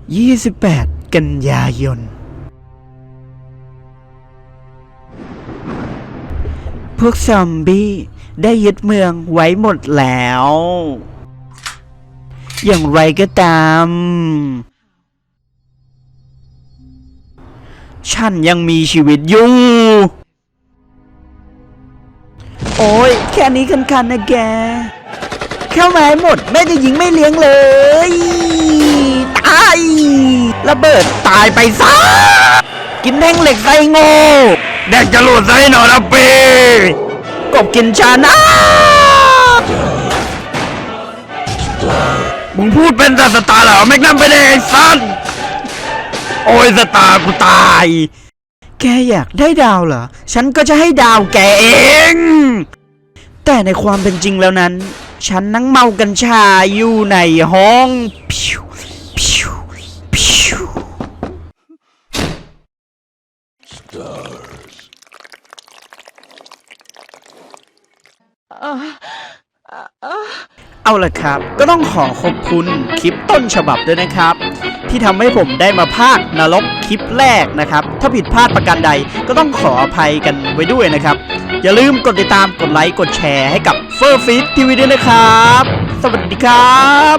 28 กันยายน พวกซอมบี้ได้ยึดเมืองไว้หมดแล้ว อย่างไรก็ตาม ฉันยังมีชีวิตอยู่ โอ้ย แค่นี้คันๆนะแก เข้ามาให้หมด แม่จะยิงไม่เลี้ยงเลย ระเบิดตายไปซะกินแท่งเหล็กไส้โง่แดกจรวดไส้หนอนะเปกบกินชานะมึงพูดเป็นแต่สตาร์เหรอแม็กนัมไปเลยไอ้สันโอ้ยสตาร์กูตาย แกอยากได้ดาวเหรอ ฉันก็จะให้ดาวแกเอง แต่ในความเป็นจริงแล้วนั้น ฉันนั่งเมากัญชาอยู่ในห้องพิว เอาละครับ ก็ต้องขอขอบคุณคลิปต้นฉบับด้วยนะครับ ที่ทำให้ผมได้มาพากนรกคลิปแรกนะครับ ถ้าผิดพลาดประการใดก็ต้องขออภัยกันไว้ด้วยนะครับ อย่าลืมกดติดตามกดไลค์กดแชร์ให้กับเฟอร์ฟิตทีวีด้วยนะครับ สวัสดีครับ